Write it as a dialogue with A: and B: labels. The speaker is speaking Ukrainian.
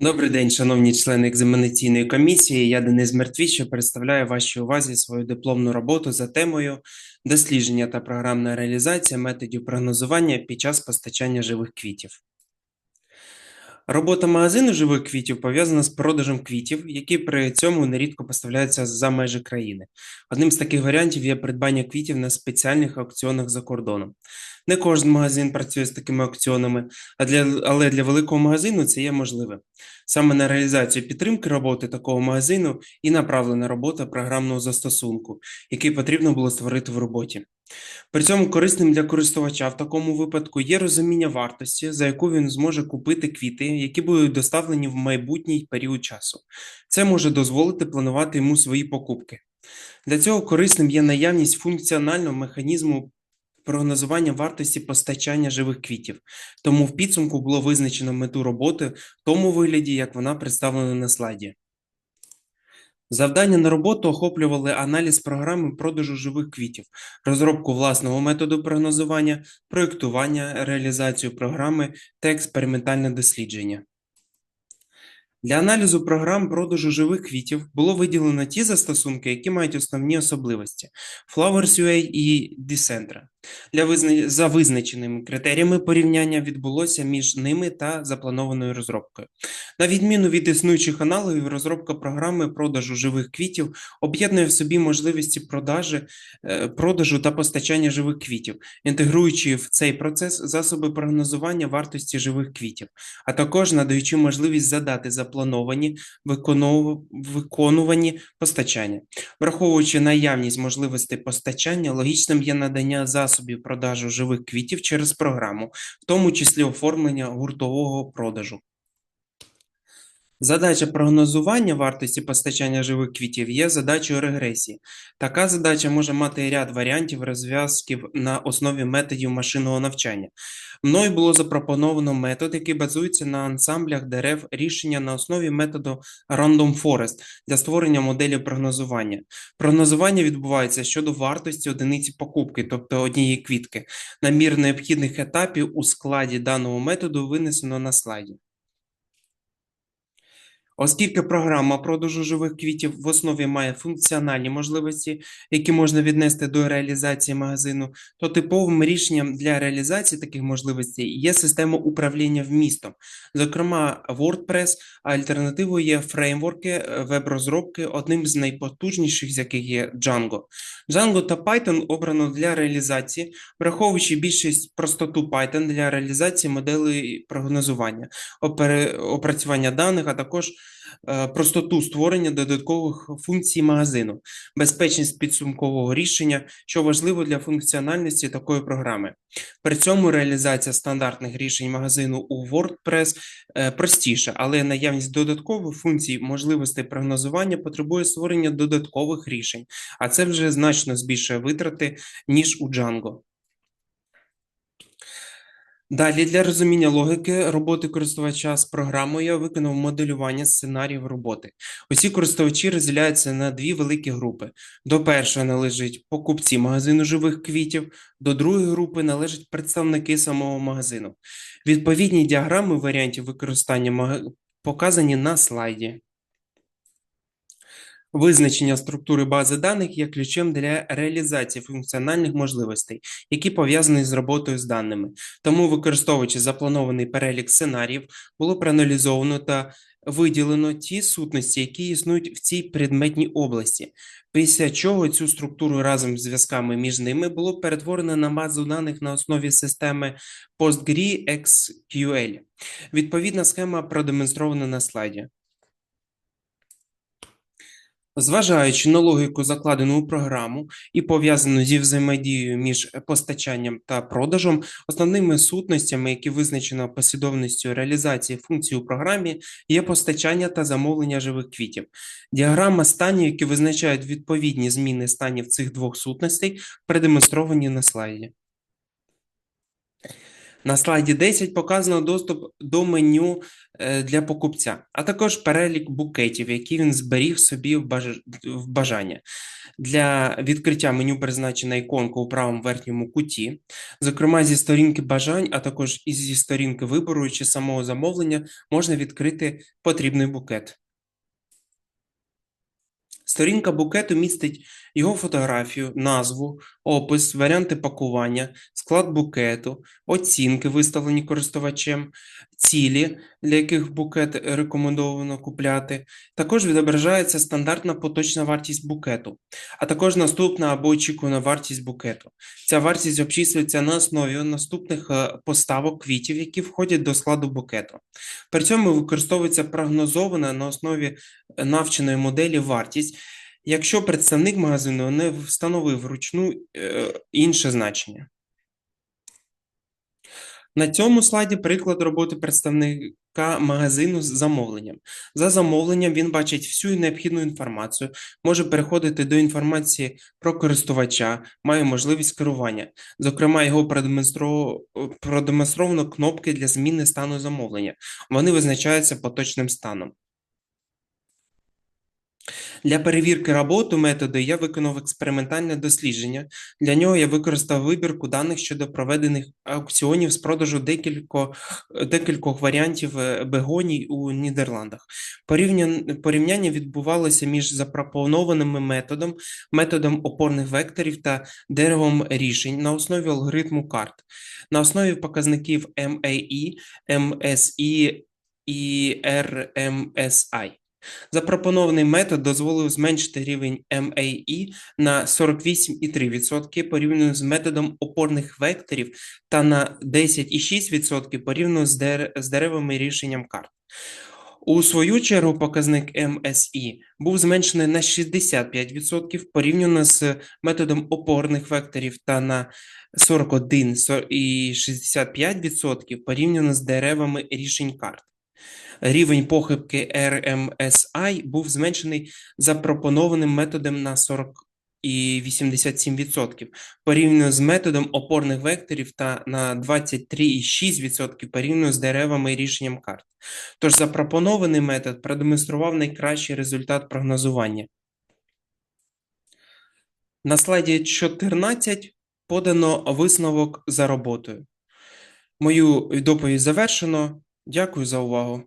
A: Добрий день, шановні члени екзаменаційної комісії. Я Денис Мертвіч, представляю вашій увазі свою дипломну роботу за темою дослідження та програмна реалізація методів прогнозування під час постачання живих квітів. Робота магазину живих квітів пов'язана з продажем квітів, які при цьому нерідко поставляються за межі країни. Одним з таких варіантів є придбання квітів на спеціальних аукціонах за кордоном. Не кожен магазин працює з такими аукціонами, а для, але для великого магазину це є можливе. Саме на реалізацію підтримки роботи такого магазину і направлена робота програмного застосунку, який потрібно було створити в роботі. При цьому корисним для користувача в такому випадку є розуміння вартості, за яку він зможе купити квіти, які будуть доставлені в майбутній період часу. Це може дозволити планувати йому свої покупки. Для цього корисним є наявність функціонального механізму прогнозування вартості постачання живих квітів, тому в підсумку було визначено мету роботи в тому вигляді, як вона представлена на слайді. Завдання на роботу охоплювали аналіз програми продажу живих квітів, розробку власного методу прогнозування, проєктування, реалізацію програми та експериментальне дослідження. Для аналізу програм продажу живих квітів було виділено ті застосунки, які мають основні особливості Flowers.ua і Decentra. Для визна... За визначеними критеріями порівняння відбулося між ними та запланованою розробкою. На відміну від існуючих аналогів, розробка програми продажу живих квітів об'єднує в собі можливості продажі, е, продажу та постачання живих квітів, інтегруючи в цей процес засоби прогнозування вартості живих квітів, а також надаючи можливість задати заплановані виконов... виконувані постачання. Враховуючи наявність можливостей постачання, логічним є надання засобів продажу живих квітів через програму, в тому числі оформлення гуртового продажу. Задача прогнозування вартості постачання живих квітів є задачею регресії. Така задача може мати ряд варіантів розв'язків на основі методів машинного навчання. Мною було запропоновано метод, який базується на ансамблях дерев рішення на основі методу Random Forest для створення моделі прогнозування. Прогнозування відбувається щодо вартості одиниці покупки, тобто однієї квітки. Намір необхідних етапів у складі даного методу винесено на слайді. Оскільки програма продажу живих квітів в основі має функціональні можливості, які можна віднести до реалізації магазину, то типовим рішенням для реалізації таких можливостей є система управління вмістом, зокрема WordPress, а альтернативою є фреймворки е, веб-розробки, одним з найпотужніших з яких є Django. Django та Python обрано для реалізації, враховуючи більшість простоту Python для реалізації моделей прогнозування, опрацювання даних, а також простоту створення додаткових функцій магазину, безпечність підсумкового рішення, що важливо для функціональності такої програми. При цьому реалізація стандартних рішень магазину у WordPress е, простіша, але наявність додаткових функцій можливостей прогнозування потребує створення додаткових рішень, а це вже значно збільшує витрати, ніж у Django. Далі для розуміння логіки роботи користувача з програмою я виконав моделювання сценаріїв роботи. Усі користувачі розділяються на дві великі групи. До першої належать покупці магазину живих квітів, до другої групи належать представники самого магазину. Відповідні діаграми варіантів використання показані на слайді. Визначення структури бази даних є ключем для реалізації функціональних можливостей, які пов'язані з роботою з даними. Тому, використовуючи запланований перелік сценаріїв, було проаналізовано та виділено ті сутності, які існують в цій предметній області, після чого цю структуру разом з зв'язками між ними було перетворено на базу даних на основі системи PostgreSQL. Відповідна схема продемонстрована на слайді. Зважаючи на логіку, закладену у програму і пов'язану зі взаємодією між постачанням та продажем, основними сутностями, які визначено послідовністю реалізації функцій у програмі, є постачання та замовлення живих квітів. Діаграма станів, які визначають відповідні зміни станів цих двох сутностей, продемонстровані на слайді. На слайді 10 показано доступ до меню для покупця, а також перелік букетів, які він зберіг собі в бажання. Для відкриття меню призначена іконка у правому верхньому куті, зокрема зі сторінки бажань, а також і зі сторінки вибору чи самого замовлення можна відкрити потрібний букет. Сторінка букету містить його фотографію, назву, опис, варіанти пакування, склад букету, оцінки, виставлені користувачем, цілі, для яких букет рекомендовано купляти. Також відображається стандартна поточна вартість букету, а також наступна або очікувана вартість букету. Ця вартість обчислюється на основі наступних е, поставок квітів, які входять до складу букету. При цьому використовується прогнозована на основі навченої моделі вартість, якщо представник магазину не встановив вручну е, інше значення. На цьому слайді приклад роботи представника магазину з замовленням. За замовленням він бачить всю необхідну інформацію, може переходити до інформації про користувача, має можливість керування. Зокрема, його продемонстро- продемонстровано кнопки для зміни стану замовлення. Вони визначаються поточним станом. Для перевірки роботи методу я виконав експериментальне дослідження. Для нього я використав вибірку даних щодо проведених аукціонів з продажу декількох, декількох варіантів е, бегоній у Нідерландах. Порівняння, відбувалося між запропонованими методом, методом опорних векторів та деревом рішень на основі алгоритму карт. На основі показників MAE, MSE і RMSI. Запропонований метод дозволив зменшити рівень MAE на 48,3% порівняно з методом опорних векторів та на 10,6% порівняно з, деревами рішенням карт. У свою чергу показник MSE був зменшений на 65% порівняно з методом опорних векторів та на 41,65% порівняно з деревами рішень карт. Рівень похибки RMSI був зменшений запропонованим методом на 40,87% порівняно з методом опорних векторів та на 23,6% порівняно з деревами і рішенням карт. Тож запропонований метод продемонстрував найкращий результат прогнозування. На слайді 14 подано висновок за роботою. Мою доповідь завершено. Дякую за увагу.